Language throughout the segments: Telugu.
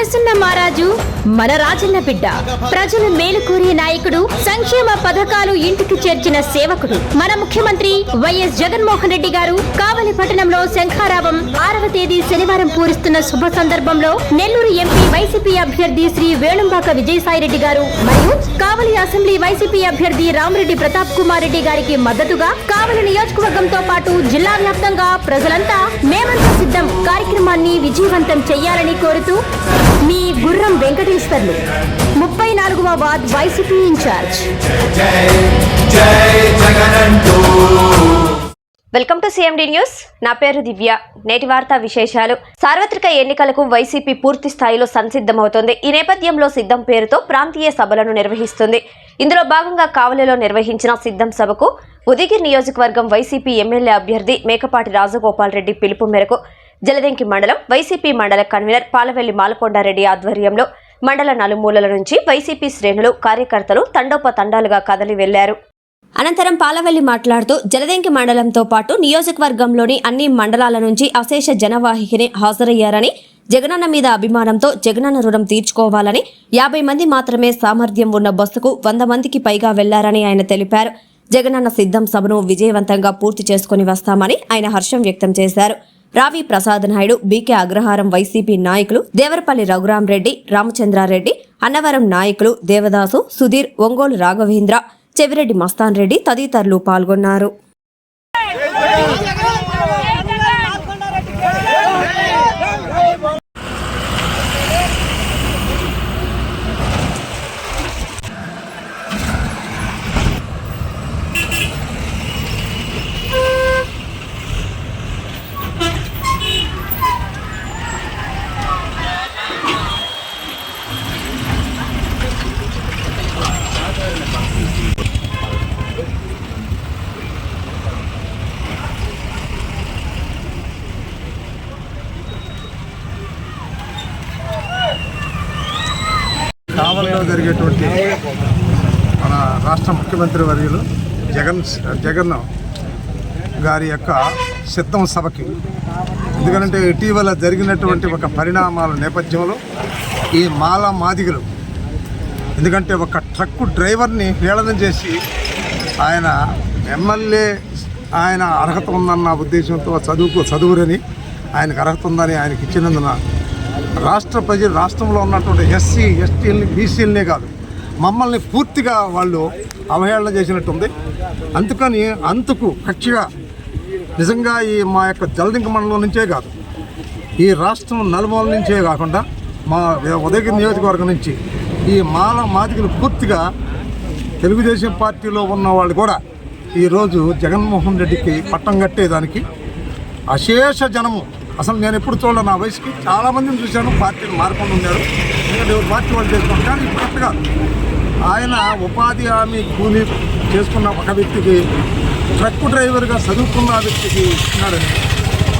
మనసున్న మారాజు మన రాజన్న బిడ్డ. ప్రజలు మేలు కోరే నాయకుడు సంక్షేమ పథకాలు ఇంటికి చేర్చిన సేవకుడు. మన ముఖ్యమంత్రి వైఎస్ జగన్మోహన్ రెడ్డి గారు కావలి పట్టణంలో శంఖారావం ఆరవ తేదీ శనివారం పూరిస్తున్న శుభ సందర్భంలో నెల్లూరు ఎంపీ వైసీపీ అభ్యర్థి శ్రీ వేణుంబాక విజయసాయిరెడ్డి గారు మరియు కావలి అసెంబ్లీ వైసీపీ అభ్యర్థి రామరెడ్డి ప్రతాప్ కుమార్ రెడ్డి గారికి మద్దతుగా కావలి నియోజకవర్గంతో పాటు జిల్లా వ్యాప్తంగా ప్రజలంతా మేమంతా సిద్ధం కార్యక్రమాన్ని విజయవంతం చేయాలని కోరుతూ మీ గుర్రం వెంకటేశ్వర్లు. ముప్పై నాలుగవ ward YCP incharge. Welcome to CMD news. నా పేరు దివ్య. నేటి వార్తా విశేషాలు. సార్వత్రిక ఎన్నికలకు వైసీపీ పూర్తి స్థాయిలో సంసిద్ధమవుతోంది. ఈ నేపథ్యంలో సిద్ధం పేరుతో ప్రాంతీయ సభలను నిర్వహిస్తుంది. ఇందులో భాగంగా కావలిలో నిర్వహించిన సిద్ధం సభకు ఉదయగిరి నియోజకవర్గం వైసీపీ ఎమ్మెల్యే అభ్యర్థి మేకపాటి రాజగోపాల్ రెడ్డి పిలుపు మేరకు జలదంకి మండలం వైసీపీ మండల కన్వీనర్ పాలవెల్లి మాలకొండారెడ్డి ఆధ్వర్యంలో మండల నలుమూలల నుంచి వైసీపీ శ్రేణులు కార్యకర్తలు తండోపతండాలుగా కదలి వెళ్ళారు అనంతరం పాలవెల్లి మాట్లాడుతూ జలదంకి మండలంతో పాటు నియోజకవర్గంలోని అన్ని మండలాల నుంచి అశేష జనవాహిని హాజరయ్యారని జగనన్న మీద అభిమానంతో జగనన్న రుణం తీర్చుకోవాలని యాభై మంది మాత్రమే సామర్థ్యం ఉన్న బస్సుకు వంద మందికి పైగా వెళ్ళారని ఆయన తెలిపారు. జగనన్న సిద్ధం సభను విజయవంతంగా పూర్తి చేసుకుని వస్తామని ఆయన హర్షం వ్యక్తం చేశారు. రావి ప్రసాద్ నాయుడు బీకే అగ్రహారం వైసీపీ నాయకులు దేవరపల్లి రఘురాం రెడ్డి రామచంద్రారెడ్డి అన్నవరం నాయకులు దేవదాసు సుధీర్ ఒంగోలు రాఘవేంద్ర చెవిరెడ్డి మస్తాన్ రెడ్డి తదితరులు పాల్గొన్నారు. కావలిలో జరిగేటువంటి మన రాష్ట్ర ముఖ్యమంత్రి వర్యులు జగన్ జగన్ గారి యొక్క సిద్ధం సభకి. ఎందుకంటే ఇటీవల జరిగినటువంటి ఒక పరిణామాల నేపథ్యంలో ఈ మాల మాదిగలు ఎందుకంటే ఒక ట్రక్కు డ్రైవర్ని హేళన చేసి ఆయన ఎమ్మెల్యే ఆయన అర్హత ఉందన్న ఉద్దేశంతో చదువుకు చదువురని ఆయనకు అర్హత ఉందని ఆయనకి ఇచ్చినందున రాష్ట్ర ప్రజలు రాష్ట్రంలో ఉన్నటువంటి ఎస్సీ ఎస్టీలని బీసీలనే కాదు మమ్మల్ని పూర్తిగా వాళ్ళు అవహేళన చేసినట్టుంది. అందుకని అంతకు కక్షగా నిజంగా ఈ మా యొక్క జలదింక మండలం నుంచే కాదు ఈ రాష్ట్రం నలుమూల నుంచే కాకుండా మా ఉదయగిరి నియోజకవర్గం నుంచి ఈ మాల మాదికలు పూర్తిగా తెలుగుదేశం పార్టీలో ఉన్న వాళ్ళు కూడా ఈరోజు జగన్మోహన్ రెడ్డికి పట్టం కట్టేదానికి అశేష జనము అసలు నేను ఎప్పుడు చూడలేదు నా వయసుకి. చాలామందిని చూశాను పార్టీని మారుకొని ఉన్నారు. ఎందుకంటే పార్టీ వాళ్ళు చేసుకున్నాను కానీ కరెక్ట్గా ఆయన ఉపాధి హామీ కూలీ చేసుకున్న ఒక వ్యక్తికి ట్రక్ డ్రైవర్గా చదువుకున్న వ్యక్తికి ఇస్తున్నారని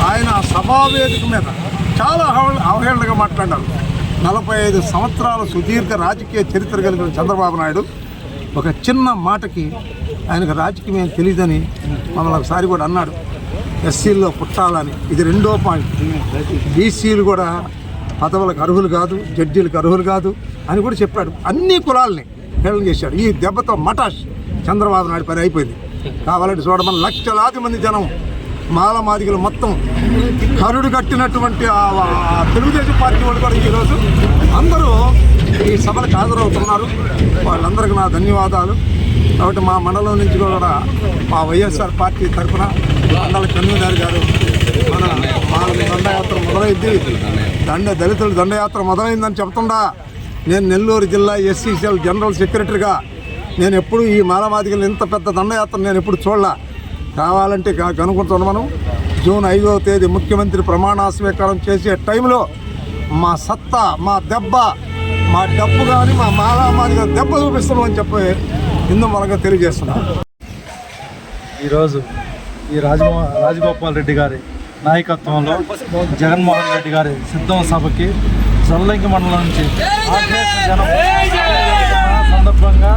ఆయన సభావేదిక మీద చాలా అవహేళనగా మాట్లాడారు. నలభై ఐదు సంవత్సరాల సుదీర్ఘ రాజకీయ చరిత్ర కలిగిన చంద్రబాబు నాయుడు ఒక చిన్న మాటకి ఆయనకు రాజకీయం తెలియదని మమ్మల్ని ఒకసారి కూడా అన్నాడు. ఎస్సీల్లో పుట్టాలని. ఇది రెండో పాయింట్. బీసీలు కూడా పదవులకు అర్హులు కాదు జడ్జీలకు అర్హులు కాదు అని కూడా చెప్పాడు. అన్ని కులాలని హేళన చేశాడు. ఈ దెబ్బతో మటాష్ చంద్రబాబు నాయుడు పని అయిపోయింది. కావాలంటే చూడమని లక్షలాది మంది జనం మాల మాదిగలు మొత్తం కరుడు కట్టినటువంటి తెలుగుదేశం పార్టీ వాళ్ళు కూడా ఈరోజు అందరూ ఈ సభలకు హాజరవుతున్నారు. వాళ్ళందరికీ నా ధన్యవాదాలు. కాబట్టి మా మండలం నుంచి కూడా మా వైఎస్ఆర్ పార్టీ తరఫున మండల కన్వీనర్ గారు మన మా దండయాత్ర మొదలైంది. దండ దళితుల దండయాత్ర మొదలైందని చెప్తుండా. నేను నెల్లూరు జిల్లా ఎస్సీసీఎల్ జనరల్ సెక్రటరీగా. నేను ఎప్పుడు ఈ మాలమాదిగలు ఇంత పెద్ద దండయాత్ర నేను ఎప్పుడు చూడలా. కావాలంటే కా- కనుక్కుంటున్నాం మనం. జూన్ ఐదవ తేదీ ముఖ్యమంత్రి ప్రమాణ స్వీకారం చేసే టైంలో మా సత్తా మా దెబ్బ మా డబ్బు కానీ మా మాలామాదిగా దెబ్బ చూపిస్తున్నామని చెప్పి హిందూ మనగా తెలియజేస్తున్నాం ఈరోజు ఈ రాజమో రాజగోపాల్ రెడ్డి గారి నాయకత్వంలో జగన్మోహన్ రెడ్డి గారి సిద్ధం సభకి జల్లంకి మండలం నుంచి జనం సందర్భంగా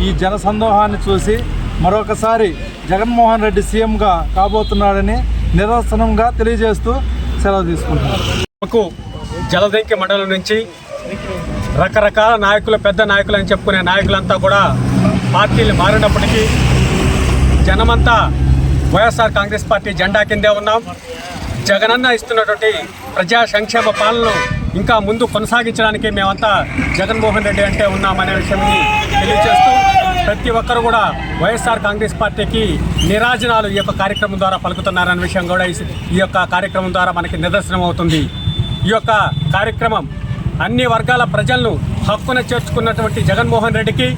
ఈ జన సందోహాన్ని చూసి మరొకసారి జగన్మోహన్ రెడ్డి సీఎంగా కాబోతున్నాడని నిరసనంగా తెలియజేస్తూ సెలవు తీసుకుంటున్నాను మాకు జలదంకి మండలం నుంచి రకరకాల నాయకులు పెద్ద నాయకులు అని చెప్పుకునే నాయకులంతా కూడా పార్టీలు మారినప్పటికీ జనమంతా వైఎస్ఆర్ కాంగ్రెస్ పార్టీ జెండా కిందే ఉన్నాం. జగనన్న ఇస్తున్నటువంటి ప్రజా సంక్షేమ పాలనను ఇంకా ముందు కొనసాగించడానికి మేమంతా జగన్మోహన్ రెడ్డి అంటే ఉన్నామనే విషయాన్ని తెలియజేస్తూ ప్రతి ఒక్కరు కూడా వైఎస్ఆర్ కాంగ్రెస్ పార్టీకి నిరాజనాలు ఈ యొక్క కార్యక్రమం ద్వారా పలుకుతున్నారనే విషయం కూడా ఈ- ఈ యొక్క కార్యక్రమం ద్వారా మనకి నిదర్శనం అవుతుంది. ఈ యొక్క కార్యక్రమం అన్ని వర్గాల ప్రజలను హక్కున చేర్చుకున్నటువంటి జగన్మోహన్ రెడ్డికి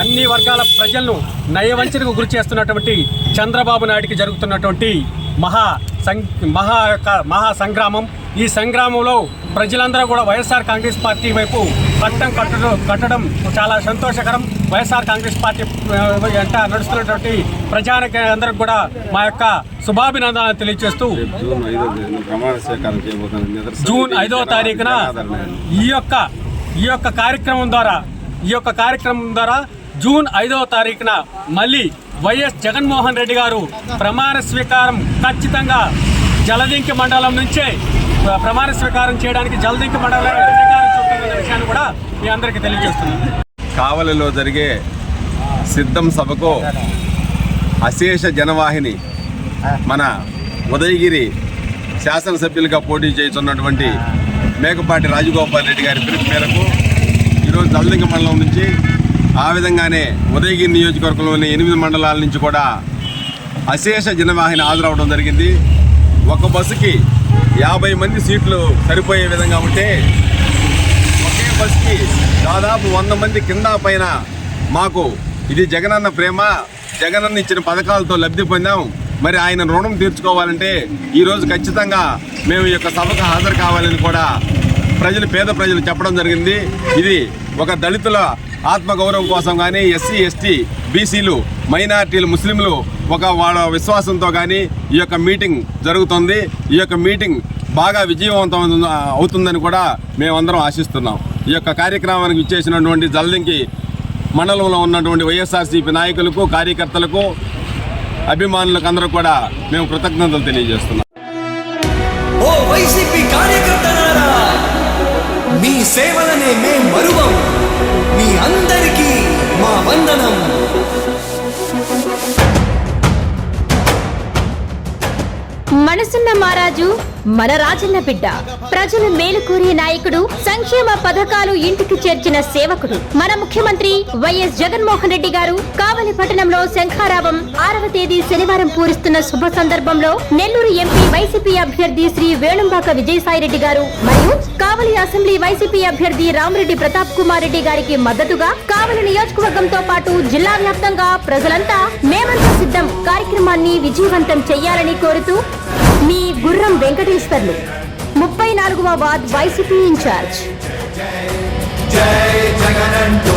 అన్ని వర్గాల ప్రజలను నయవంచనకు గురి చేస్తున్నటువంటి చంద్రబాబు నాయుడికి జరుగుతున్నటువంటి మహా సం మహా యొక్క మహా సంగ్రామం. ఈ సంగ్రామంలో ప్రజలందరూ కూడా వైఎస్ఆర్ కాంగ్రెస్ పార్టీ వైపు పట్టం కట్టడం కట్టడం చాలా సంతోషకరం. వైఎస్ఆర్ కాంగ్రెస్ పార్టీ వెంట నడుస్తున్నటువంటి ప్రజానికి అందరికి కూడా మా యొక్క శుభాభినందనలు తెలియజేస్తూ జూన్ ఐదో తారీఖున. ఈ యొక్క ఈ యొక్క కార్యక్రమం ద్వారా ఈ యొక్క కార్యక్రమం ద్వారా జూన్ ఐదవ తారీఖున మళ్ళీ వైఎస్ జగన్మోహన్ రెడ్డి గారు ప్రమాణ స్వీకారం ఖచ్చితంగా జలదింకి మండలం నుంచే ప్ర- ప్రమాణ స్వీకారం చేయడానికి జలదింకి మండలం విషయాన్ని కూడా మీ అందరికీ తెలియజేస్తున్నాను. కావలిలో జరిగే సిద్ధం సభకు అశేష జనవాహిని మన ఉదయగిరి శాసనసభ్యులుగా పోటీ చేస్తున్నటువంటి మేకపాటి రాజగోపాల్ రెడ్డి గారి పిలుపు మేరకు ఈరోజు దళదింగ మండలం నుంచి ఆ విధంగానే ఉదయగిరి నియోజకవర్గంలోని ఎనిమిది మండలాల నుంచి కూడా అశేష జనవాహిని హాజరవడం జరిగింది. ఒక బస్సుకి యాభై మంది సీట్లు సరిపోయే విధంగా ఉంటే ఒకే బస్సుకి దాదాపు వంద మంది కింద పైన మాకు ఇది జగనన్న ప్రేమ జగనన్న ఇచ్చిన పథకాలతో లబ్ధి పొందాం. మరి ఆయన రుణం తీర్చుకోవాలంటే ఈరోజు ఖచ్చితంగా మేము ఈ యొక్క సభకు హాజరు కావాలని కూడా ప్రజలు పేద ప్రజలు చెప్పడం జరిగింది. ఇది ఒక దళితుల ఆత్మగౌరవం కోసం కానీ ఎస్సీ ఎస్టీ బీసీలు మైనార్టీలు ముస్లింలు ఒక వాళ్ళ విశ్వాసంతో కానీ ఈ యొక్క మీటింగ్ జరుగుతుంది. ఈ యొక్క మీటింగ్ బాగా విజయవంతం అవుతుందని కూడా మేమందరం ఆశిస్తున్నాం. ఈ యొక్క కార్యక్రమానికి ఇచ్చేసినటువంటి జల్లింకి మండలంలో ఉన్నటువంటి వైఎస్ఆర్సీపీ నాయకులకు కార్యకర్తలకు అభిమానులకు అందరూ కూడా మేము కృతజ్ఞతలు తెలియజేస్తున్నాం. సేవలనే మేం మరువం. మీ అందరికీ మా వందనం. మనసున్న మహారాజు మన రాజన్న బిడ్డ. ప్రజల మేలు కోరే నాయకుడు సంక్షేమ పథకాలు ఇంటికి చేర్చిన సేవకుడు. మన ముఖ్యమంత్రి వైఎస్ జగన్మోహన్ రెడ్డి గారు కావలి పట్టణంలో శంఖారావం ఆరవ తేదీ శనివారం పూరిస్తున్న శుభ సందర్భంలో నెల్లూరు ఎంపీ వైసీపీ అభ్యర్థి శ్రీ వేణుంబాక విజయసాయిరెడ్డి గారు మరియు కావలి అసెంబ్లీ వైసీపీ అభ్యర్థి రామరెడ్డి ప్రతాప్ కుమార్ రెడ్డి గారికి మద్దతుగా కావలి నియోజకవర్గంతో పాటు జిల్లా వ్యాప్తంగా ప్రజలంతా మేమంతా సిద్ధం. కార్యక్రమాన్ని విజయవంతం చేయాలని కోరుతూ మీ గుర్రం వెంకటేశ్వర్లు. ముప్పై నాలుగవ వార్డ్ వైసీపీ ఇన్ఛార్జ్. జై జగనంటూ